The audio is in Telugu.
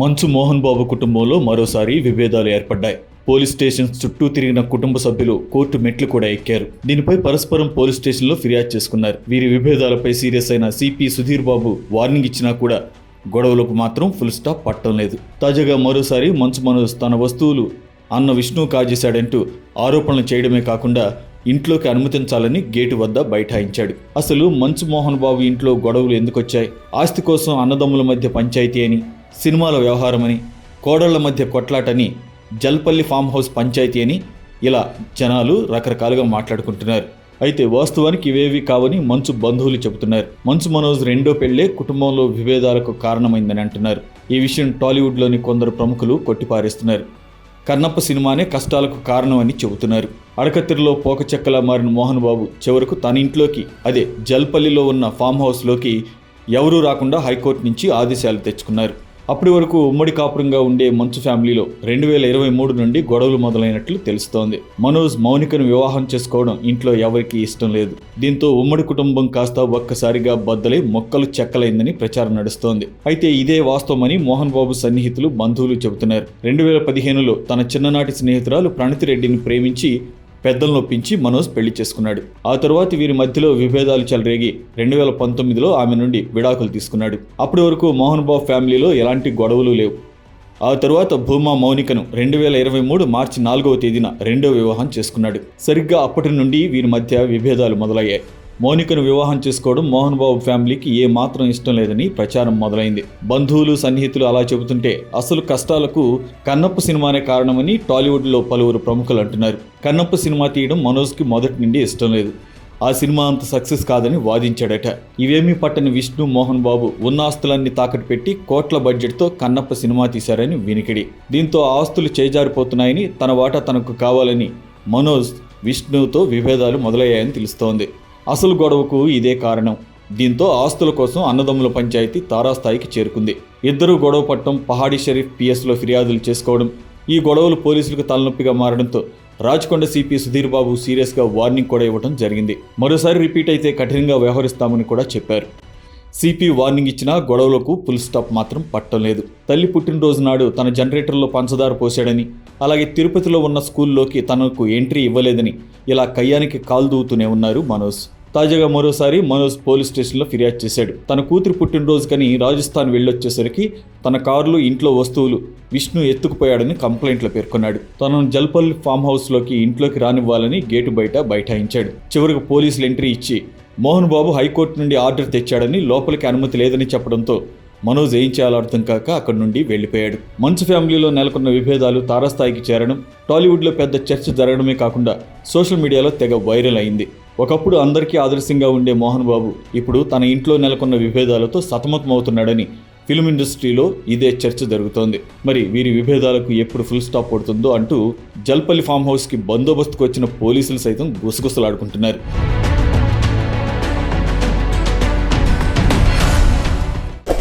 మంచు మోహన్ బాబు కుటుంబంలో మరోసారి విభేదాలు ఏర్పడ్డాయి. పోలీస్ స్టేషన్ చుట్టూ తిరిగిన కుటుంబ సభ్యులు కోర్టు మెట్లు కూడా ఎక్కారు. దీనిపై పరస్పరం పోలీస్ స్టేషన్లో ఫిర్యాదు చేసుకున్నారు. వీరి విభేదాలపై సీరియస్ అయిన సిపి సుధీర్ బాబు వార్నింగ్ ఇచ్చినా కూడా గొడవలకు మాత్రం ఫుల్ స్టాప్ పట్టడం లేదు. తాజాగా మరోసారి మంచు మనోజ్ తన వస్తువులు అన్న విష్ణు కాజేశాడంటూ ఆరోపణలు చేయడమే కాకుండా ఇంట్లోకి అనుమతించాలని గేటు వద్ద బైఠాయించాడు. అసలు మంచు మోహన్ బాబు ఇంట్లో గొడవలు ఎందుకొచ్చాయి ఆస్తి కోసం అన్నదమ్ముల మధ్య పంచాయతీ అని సినిమాల వ్యవహారమని కోడళ్ళ మధ్య కొట్లాటని జల్పల్లి ఫామ్ హౌస్ పంచాయతీ అని ఇలా జనాలు రకరకాలుగా మాట్లాడుకుంటున్నారు. అయితే వాస్తవానికి ఇవేవి కావని మంచు బంధువులు చెబుతున్నారు. మంచు మనోజ్ రెండో పెళ్ళే కుటుంబంలో విభేదాలకు కారణమైందని అంటున్నారు. ఈ విషయం టాలీవుడ్లోని కొందరు ప్రముఖులు కొట్టిపారేస్తున్నారు. కన్నప్ప సినిమానే కష్టాలకు కారణమని చెబుతున్నారు. అడకత్తిరిలో పోకచెక్కలా మారిన మోహన్ బాబు చివరకు తన ఇంట్లోకి అదే జల్పల్లిలో ఉన్న ఫామ్ హౌస్లోకి ఎవరూ రాకుండా హైకోర్టు నుంచి ఆదేశాలు తెచ్చుకున్నారు. అప్పటి వరకు ఉమ్మడి కాపురంగా ఉండే మంచు ఫ్యామిలీలో రెండు వేల ఇరవై మూడు నుండి గొడవలు మొదలైనట్లు తెలుస్తోంది. మనోజ్ మౌనికను వివాహం చేసుకోవడం ఇంట్లో ఎవరికీ ఇష్టం లేదు. దీంతో ఉమ్మడి కుటుంబం కాస్త ఒక్కసారిగా బద్దలై మొక్కలు చెక్కలైందని ప్రచారం నడుస్తోంది. అయితే ఇదే వాస్తవమని మోహన్ బాబు సన్నిహితులు బంధువులు చెబుతున్నారు. రెండు వేల పదిహేనులో తన చిన్ననాటి స్నేహితురాలు ప్రణతిరెడ్డిని ప్రేమించి పెద్దలను ఒప్పించి మనోజ్ పెళ్ళి చేసుకున్నాడు. ఆ తరువాత వీరి మధ్యలో విభేదాలు చెలరేగి రెండు వేల పంతొమ్మిదిలో ఆమె నుండి విడాకులు తీసుకున్నాడు. అప్పటి వరకు మోహన్ బాబు ఫ్యామిలీలో ఎలాంటి గొడవలు లేవు. ఆ తరువాత భూమా మౌనికను రెండు వేల ఇరవై మూడు మార్చి నాలుగవ తేదీన రెండో వివాహం చేసుకున్నాడు. సరిగ్గా అప్పటి నుండి వీరి మధ్య విభేదాలు మొదలయ్యాయి. మౌనికను వివాహం చేసుకోవడం మోహన్ బాబు ఫ్యామిలీకి ఏ మాత్రం ఇష్టం లేదని ప్రచారం మొదలైంది. బంధువులు సన్నిహితులు అలా చెబుతుంటే అసలు కష్టాలకు కన్నప్ప సినిమానే కారణమని టాలీవుడ్లో పలువురు ప్రముఖులు అంటున్నారు. కన్నప్ప సినిమా తీయడం మనోజ్కి మొదటి నుండి ఇష్టం లేదు. ఆ సినిమా అంత సక్సెస్ కాదని వాదించాడట. ఇవేమీ పట్టని విష్ణు మోహన్ బాబు ఉన్న ఆస్తులన్నీ తాకట్టు పెట్టి కోట్ల బడ్జెట్తో కన్నప్ప సినిమా తీశారని వినికిడి. దీంతో ఆస్తులు చేజారిపోతున్నాయని తన వాటా తనకు కావాలని మనోజ్ విష్ణుతో విభేదాలు మొదలయ్యాయని తెలుస్తోంది. అసలు గొడవకు ఇదే కారణం. దీంతో ఆస్తుల కోసం అన్నదమ్ముల పంచాయతీ తారాస్థాయికి చేరుకుంది. ఇద్దరు గొడవ పట్టడం పహాడీ షరీఫ్ పిఎస్లో ఫిర్యాదులు చేసుకోవడం ఈ గొడవలు పోలీసులకు తలనొప్పిగా మారడంతో రాజకొండ సిపి సుధీర్ బాబు సీరియస్గా వార్నింగ్ కూడా ఇవ్వడం జరిగింది. మరోసారి రిపీట్ అయితే కఠినంగా వ్యవహరిస్తామని కూడా చెప్పారు. సిపి వార్నింగ్ ఇచ్చినా గొడవలకు ఫుల్ స్టాప్ మాత్రం పట్టం లేదు. తల్లి పుట్టినరోజు నాడు తన జనరేటర్లో పంచదార పోశాడని అలాగే తిరుపతిలో ఉన్న స్కూల్లోకి తనకు ఎంట్రీ ఇవ్వలేదని ఇలా కయ్యానికి కాలు దూవుతూనే ఉన్నారు మనోజ్. తాజాగా మరోసారి మనోజ్ పోలీస్ స్టేషన్లో ఫిర్యాదు చేశాడు. తన కూతురు పుట్టినరోజుకని రాజస్థాన్ వెళ్ళొచ్చేసరికి తన కారులో ఇంట్లో వస్తువులు విష్ణు ఎత్తుకుపోయాడని కంప్లైంట్లో పేర్కొన్నాడు. తనను జల్పల్లి ఫామ్ హౌస్లోకి ఇంట్లోకి రానివ్వాలని గేటు బయట బైఠాయించాడు. చివరికి పోలీసులు ఎంట్రీ ఇచ్చి మోహన్ బాబు హైకోర్టు నుండి ఆర్డర్ తెచ్చాడని లోపలికి అనుమతి లేదని చెప్పడంతో మనోజ్ ఏం చేయాలో అర్థం కాక అక్కడి నుండి వెళ్ళిపోయాడు. మంచు ఫ్యామిలీలో నెలకొన్న విభేదాలు తారాస్థాయికి చేరడం టాలీవుడ్లో పెద్ద చర్చ జరగడమే కాకుండా సోషల్ మీడియాలో తెగ వైరల్ అయింది. ఒకప్పుడు అందరికీ ఆదర్శంగా ఉండే మోహన్ బాబు ఇప్పుడు తన ఇంట్లో నెలకొన్న విభేదాలతో సతమతమవుతున్నాడని ఫిల్మ్ ఇండస్ట్రీలో ఇదే చర్చ జరుగుతోంది. మరి వీరి విభేదాలకు ఎప్పుడు ఫుల్ స్టాప్ పడుతుందో అంటూ జల్పల్లి ఫామ్ హౌస్కి బందోబస్తుకు వచ్చిన పోలీసులు సైతం గుసగుసలాడుకుంటున్నారు.